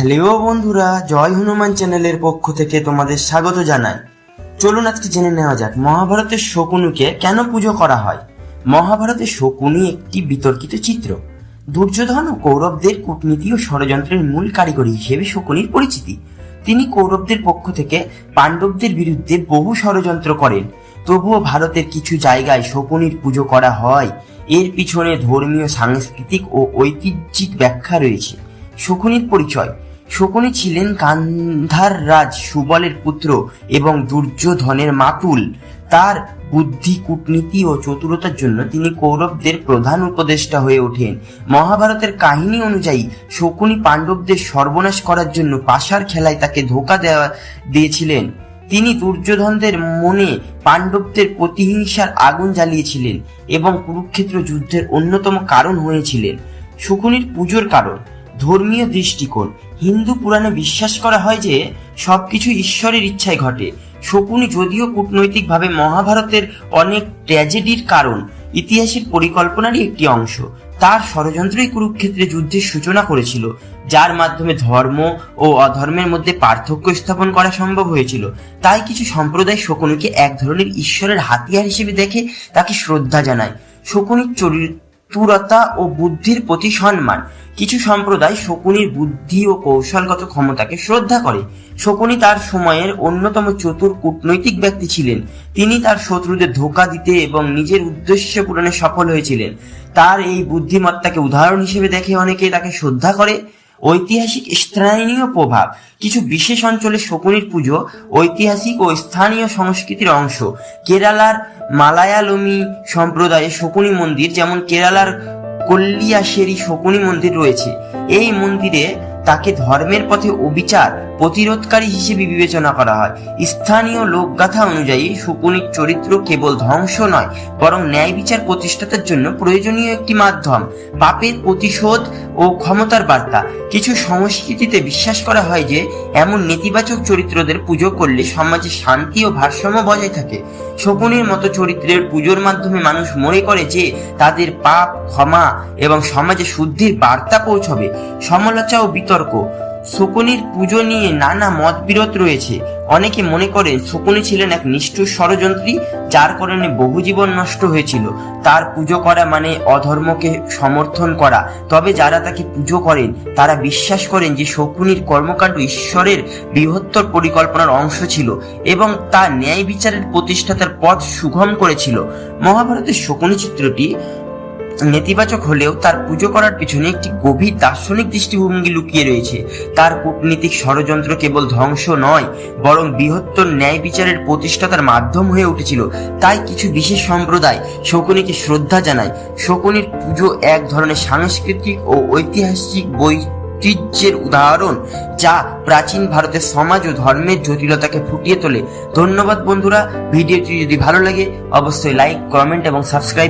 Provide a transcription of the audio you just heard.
Hello বন্ধুরা, জয় হনুমান চ্যানেলের পক্ষ থেকে তোমাদের স্বাগত জানাই। চলুন আজকে জেনে নেওয়া যাক, মহাভারতের শকুনুকে কেন পুজো করা হয়? মহাভারতের শকুনি একটি বিতর্কিত চিত্র। দুর্যোধন ও কৌরবদের কূটনীতি ও ষড়যন্ত্রের মূল কারিগরি হিসেবে শকুনির পরিচিতি। তিনি কৌরবদের পক্ষ থেকে পাণ্ডবদের বিরুদ্ধে বহু ষড়যন্ত্র করেন। তবুও ভারতের কিছু জায়গায় শকুনির পুজো করা হয়। এর পিছনে ধর্মীয়, সাংস্কৃতিক ও ঐতিহ্যিক ব্যাখ্যা রয়েছে। শকুনির পরিচয় শকুনি ছিলেন গান্ধার রাজ সুবলের পুত্র এবং দুর্যোধনের মাতুল। তার বুদ্ধি, কূটনীতি ও চতুরতার জন্য তিনি কৌরবদের প্রধান উপদেষ্টা হয়ে ওঠেন। মহাভারতের কাহিনী অনুযায়ী, শকুনি পাণ্ডবদের সর্বনাশ করার জন্য পাশার খেলায় তাকে ধোকা দেওয়া, দিয়েছিলেন। তিনি দুর্যোধনদের মনে পাণ্ডবদের প্রতিহিংসার আগুন জ্বালিয়েছিলেন এবং কুরুক্ষেত্র যুদ্ধের অন্যতম কারণ হয়েছিলেন। শকুনির পুজোর কারণ ধর্মীয় দৃষ্টিকোণ। হিন্দু পুরাণে বিশ্বাস করা হয় যে, সবকিছু ঈশ্বরের ইচ্ছায় ঘটে। শকুনি যদিও কূটনৈতিকভাবে মহাভারতের অনেক ট্র্যাজেডির কারণ, ইতিহাসের পরিকল্পনারই একটি অংশ। তার ষড়যন্ত্রই কুরুক্ষেত্রে যুদ্ধের সূচনা করেছিল, যার মাধ্যমে ধর্ম ও অধর্মের মধ্যে পার্থক্য স্থাপন করা সম্ভব হয়েছিল। তাই কিছু সম্প্রদায় শকুনিকে এক ধরনের ঈশ্বরের হাতিয়ার হিসেবে দেখে তাকে শ্রদ্ধা জানায়। শকুনির চরিত্রতা ও বুদ্ধির প্রতি সম্মান। কিছু সম্প্রদায় শকুনির বুদ্ধি ও কৌশলগত ক্ষমতাকে শ্রদ্ধা করে। শকুনি তার সময়ের অন্যতম চতুর কূটনৈতিক ব্যক্তি ছিলেন। তিনি তার শত্রুদের ধোকা দিতে এবং নিজের উদ্দেশ্য পূরণে সফল হয়েছিলেন। তার এই বুদ্ধিমত্তাকে উদাহরণ হিসেবে দেখে অনেকে তাকে শ্রদ্ধা করে। ঐতিহাসিক স্থানীয় প্রভাব, কিছু বিশেষ অঞ্চলে শকুনির পুজো, ঐতিহাসিক ও স্থানীয় সংস্কৃতির অংশ। কেরালার মালায়ালমি সম্প্রদায়ে শকুনি মন্দির, যেমন কেরালার কল্লিয়াশেরি শকুনি মন্দির রয়েছে। এই মন্দিরে তাকে ধর্মের পথে অবিচার প্রতিরোধকারী হিসেবে বিবেচনা করা হয়। স্থানীয় লোকগাথা অনুযায়ী শকুনির চরিত্র কেবল ধ্বংস নয়, বরং ন্যায় বিচার প্রতিষ্ঠাতার জন্য প্রয়োজনীয় একটি মাধ্যম, পাপের প্রতিশোধ ও ক্ষমতার বার্তা। কিছু সংস্কৃতিতে বিশ্বাস করা হয় যে, এমন নেতিবাচক চরিত্রদের পুজো করলে সমাজে শান্তি ও ভারসাম্য বজায় থাকে। শকুনির মতো চরিত্রের পুজোর মাধ্যমে মানুষ মনে করে যে, তাদের পাপ, ক্ষমা এবং সমাজে শুদ্ধির বার্তা পৌঁছবে। সমালোচনা ও বিতর্ক শকুনির পুজো নিয়ে নানা মতবিরোধ রয়েছে। অনেকে মনে করেন শকুনি ছিলেন এক নিষ্ঠুর ষড়যন্ত্রী যার কারণে বহু জীবন নষ্ট হয়েছিল। তার পুজো করা মানে অধর্মকে সমর্থন করা। তবে যারা তাকে পুজো করেন, তারা বিশ্বাস করেন যে শকুনির কর্মকাণ্ড ঈশ্বরের বৃহত্তর পরিকল্পনার অংশ ছিল এবং তা ন্যায় বিচারের প্রতিষ্ঠাতার পথ সুগম করেছিল। মহাভারতের শকুনি চিত্রটি নেতিবাচক হলেও তার পুজো করার পিছনে একটি গভীর দার্শনিক দৃষ্টিভঙ্গি লুকিয়ে রয়েছে। তার কূটনীতিক ষড়যন্ত্র কেবল ধ্বংস নয়, বরং বৃহত্তর ন্যায় বিচারের প্রতিষ্ঠাতার মাধ্যম হয়ে উঠেছিল। তাই কিছু বিশেষ সম্প্রদায় শকুনিকে শ্রদ্ধা জানায়। শকুনির পুজো এক ধরনের সাংস্কৃতিক ও ঐতিহাসিক বই ঐতিহ্যের উদাহরণ, যা প্রাচীন ভারতের সমাজ ও ধর্মের জটিলতাকে ফুটিয়ে তোলে। ধন্যবাদ বন্ধুরা, ভিডিওটি যদি ভালো লাগে, অবশ্যই লাইক, কমেন্ট এবং সাবস্ক্রাইব